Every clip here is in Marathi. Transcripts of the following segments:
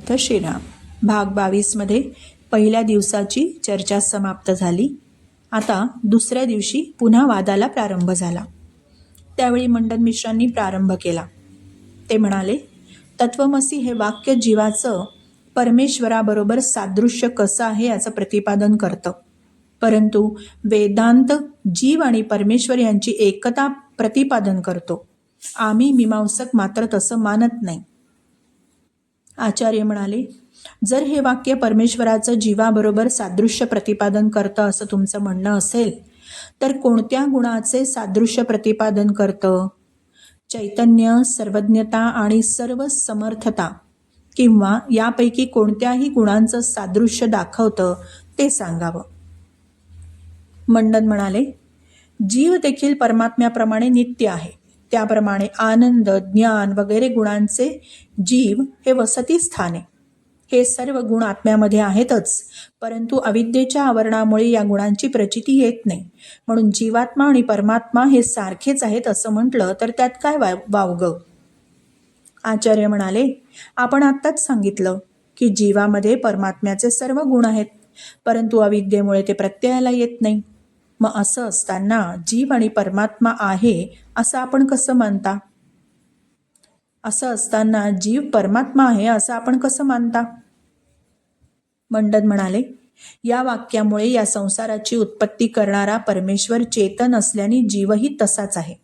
तर श्रीराम. भाग बावीसमध्ये पहिल्या दिवसाची चर्चा समाप्त झाली. आता दुसऱ्या दिवशी पुन्हा वादाला प्रारंभ झाला. त्यावेळी मंडन मिश्रांनी प्रारंभ केला. ते म्हणाले तत्वमसी हे वाक्य जीवाचं परमेश्वराबरोबर सादृश्य कसं आहे याचं प्रतिपादन करतं. परंतु वेदांत जीव आणि परमेश्वर यांची एकता प्रतिपादन करतो. आम्ही मीमांसक मात्र तसं मानत नाही. आचार्य म्हणाले जर हे वाक्य परमेश्वराचं जीवाबरोबर सादृश्य प्रतिपादन करतं असं तुमचं म्हणणं असेल तर कोणत्या गुणाचे सादृश्य प्रतिपादन करतं? चैतन्य सर्वज्ञता आणि सर्व समर्थता किंवा यापैकी कोणत्याही गुणांचं सादृश्य दाखवतं ते सांगावं. मंडन म्हणाले जीव देखील परमात्म्याप्रमाणे नित्य आहे. त्याप्रमाणे आनंद ज्ञान वगैरे गुणांचे जीव हे वसती आहे हे सर्व गुण आत्म्यामध्ये आहेतच परंतु अविद्येच्या आवरणामुळे या गुणांची प्रचिती येत नाही. म्हणून जीवात्मा आणि परमात्मा हे सारखेच आहेत असं म्हटलं तर त्यात काय वा वावगं? आचार्य म्हणाले आपण आत्ताच सांगितलं की जीवामध्ये परमात्म्याचे सर्व गुण आहेत परंतु अविद्येमुळे ते प्रत्ययाला येत नाही. मग असं असताना जीव आणि परमात्मा आहे असं आपण कसं मानता? असं असताना जीव परमात्मा आहे असं आपण कसं मानता? मंडन म्हणाले या वाक्यामुळे या संसाराची उत्पत्ती करणारा परमेश्वर चेतन असल्याने जीवही तसाच आहे.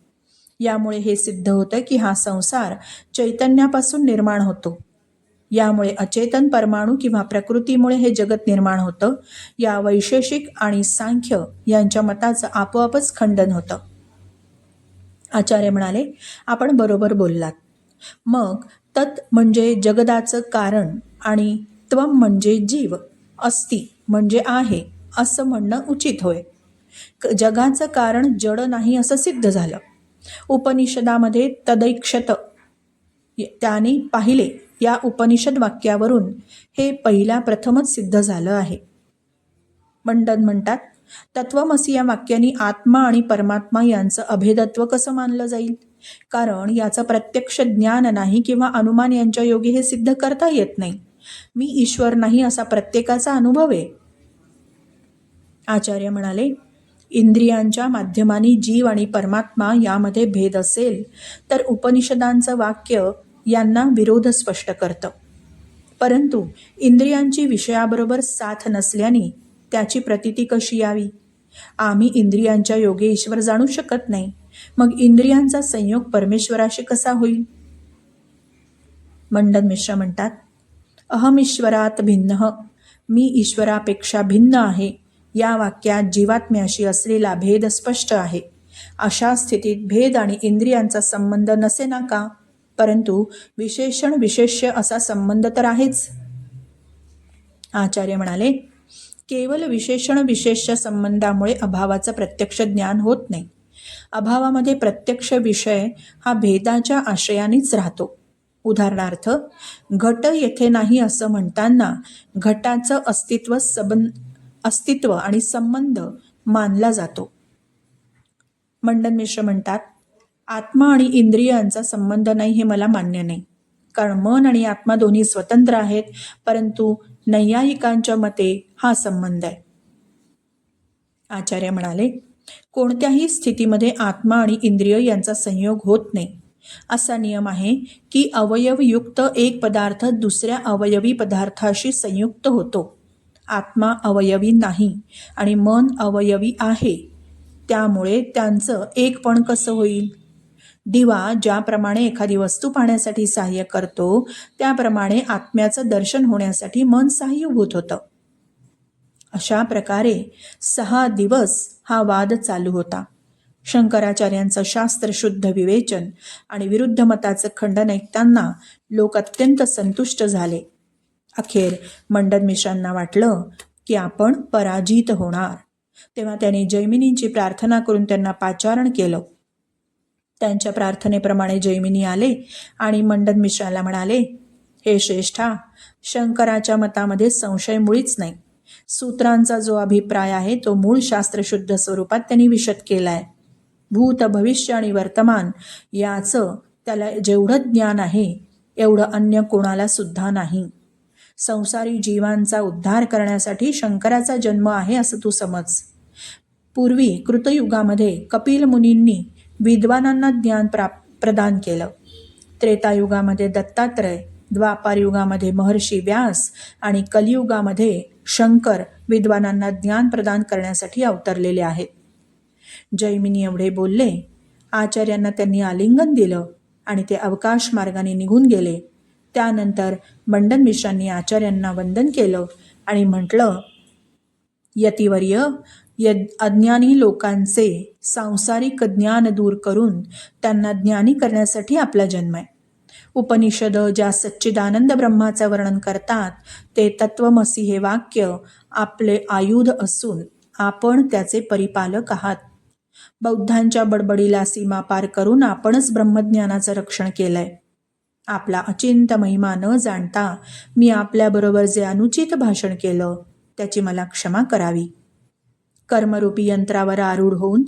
यामुळे हे सिद्ध होतं की हा संसार चैतन्यापासून निर्माण होतो. यामुळे अचेतन परमाणू किंवा प्रकृतीमुळे हे जगत निर्माण होतं. या वैशेषिक आणि सांख्य यांच्या मताचं आपोआपच खंडन होतं. आचार्य म्हणाले आपण बरोबर बोललात. मग तत् म्हणजे जगदाचं कारण आणि त्वम म्हणजे जीव. अस्ति म्हणजे आहे असं म्हणणं उचित होय. क- जगाचं कारण जड नाही असं सिद्ध झालं. उपनिषदामध्ये तदैक्षत त्याने पाहिले या उपनिषद वाक्यावरून हे पहिल्या प्रथमच सिद्ध झालं आहे. मंडन म्हणतात तत्वमसी या वाक्याने आत्मा आणि परमात्मा यांचं अभेदत्व कसं मानलं जाईल? कारण याचं प्रत्यक्ष ज्ञान नाही किंवा अनुमान यांच्या योगे हे सिद्ध करता येत नाही. मी ईश्वर नाही असा प्रत्येकाचा अनुभव आहे. आचार्य म्हणाले इंद्रियांच्या माध्यमाने जीव आणि परमात्मा यामध्ये भेद असेल तर उपनिषदांचं वाक्य यांना विरोध स्पष्ट करतं. परंतु इंद्रियांची विषयाबरोबर साथ नसल्याने त्याची प्रतिती कशी यावी? आम्ही इंद्रियांच्या योगे ईश्वर जाणू शकत नाही. मग इंद्रियांचा संयोग परमेश्वराशी कसा होईल? मंडन मिश्र म्हणतात अहम ईश्वरात भिन्न मी ईश्वरापेक्षा भिन्न आहे. या वाक्यात जीवात्म्याशी असलेला भेद स्पष्ट आहे. अशा स्थितीत भेद आणि इंद्रियांचा संबंध नसे ना का? परंतु विशेषण विशेष्य असा संबंध तर आहेच. आचार्य म्हणाले केवळ विशेषण विशेष्य संबंधामुळे अभावाचं प्रत्यक्ष ज्ञान होत नाही. अभावामध्ये प्रत्यक्ष विषय हा भेदाच्या आश्रयानेच राहतो. उदाहरणार्थ घट येथे नाही असं म्हणताना घटाचं अस्तित्व सबं अस्तित्व आणि संबंध मानला जातो. मंडन मिश्र म्हणतात आत्मा आणि इंद्रियांचा संबंध नाही हे मला मान्य नाही. कारण मन आणि आत्मा दोन्ही स्वतंत्र आहेत परंतु नैयायिकांच्या मते हा संबंध आहे. आचार्य म्हणाले कोणत्याही स्थितीमध्ये आत्मा आणि इंद्रिय यांचा संयोग होत नाही. असा नियम आहे की अवयवयुक्त एक पदार्थ दुसऱ्या अवयवी पदार्थाशी संयुक्त होतो. आत्मा अवयवी नाही आणि मन अवयवी आहे. त्यामुळे त्यांचं एक पण कसं होईल? दिवा ज्याप्रमाणे एखादी वस्तू पाहण्यासाठी सहाय्य करतो त्याप्रमाणे आत्म्याचं दर्शन होण्यासाठी मन सहाय्यभूत होतं. अशा प्रकारे सहा दिवस हा वाद चालू होता. शंकराचार्यांचं शास्त्रशुद्ध विवेचन आणि विरुद्ध मताचं खंडन ऐकताना लोक अत्यंत संतुष्ट झाले. अखेर मंडन मिश्रांना वाटलं की आपण पराजित होणार. तेव्हा त्यांनी जैमिनींची प्रार्थना करून त्यांना पाचारण केलं. त्यांच्या प्रार्थनेप्रमाणे जैमिनी आले आणि मंडन मिश्राला म्हणाले हे श्रेष्ठा शंकराच्या मतामध्ये संशय मुळीच नाही. सूत्रांचा जो अभिप्राय आहे तो मूळ शास्त्रशुद्ध स्वरूपात त्यांनी विशद आहे भूत भविष्य आणि वर्तमान याचं त्याला जेवढं ज्ञान आहे एवढं अन्य कोणाला सुद्धा नाही. संसारी जीवांचा उद्धार करण्यासाठी शंकराचा जन्म आहे असं तू समज. पूर्वी कृतयुगामध्ये कपिल मुनींनी विद्वानांना ज्ञान प्राप प्रदान केलं. त्रेतायुगामध्ये दत्तात्रय द्वापार युगामध्ये महर्षी व्यास आणि कलियुगामध्ये शंकर विद्वानांना ज्ञान प्रदान करण्यासाठी अवतरलेले आहेत. जैमिनी एवढे बोलले आचार्यांना त्यांनी आलिंगन दिलं आणि ते अवकाश मार्गाने निघून गेले. त्यानंतर मंडन मिश्रांनी आचार्यांना वंदन केलं आणि म्हटलं यतिवर्य यद अज्ञानी लोकांचे सांसारिक ज्ञान दूर करून त्यांना ज्ञानी करण्यासाठी आपला जन्म आहे. उपनिषद ज्या सच्चिदानंद ब्रह्माचं वर्णन करतात ते तत्वमसी हे वाक्य आपले आयुध असून आपण त्याचे परिपालक आहात. बौद्धांच्या बडबडीला सीमा पार करून आपणच ब्रह्मज्ञानाचं रक्षण केलंय. आपला अचिंत महिमा न जाणता मी आपल्याबरोबर जे अनुचित भाषण केलं त्याची मला क्षमा करावी. कर्मरूपी यंत्रावर आरूढ होऊन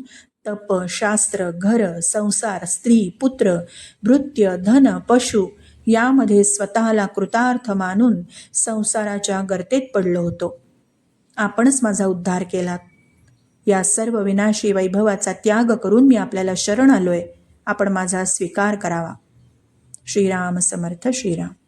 तप शास्त्र घर संसार स्त्री पुत्र भृत्य धन पशु यामध्ये स्वतःला कृतार्थ मानून संसाराच्या गर्तेत पडलो होतो. आपणच माझा उद्धार केलात. या सर्व विनाशी वैभवाचा त्याग करून मी आपल्याला शरण आलोय. आपण माझा स्वीकार करावा. श्रीराम समर्थ श्रीराम.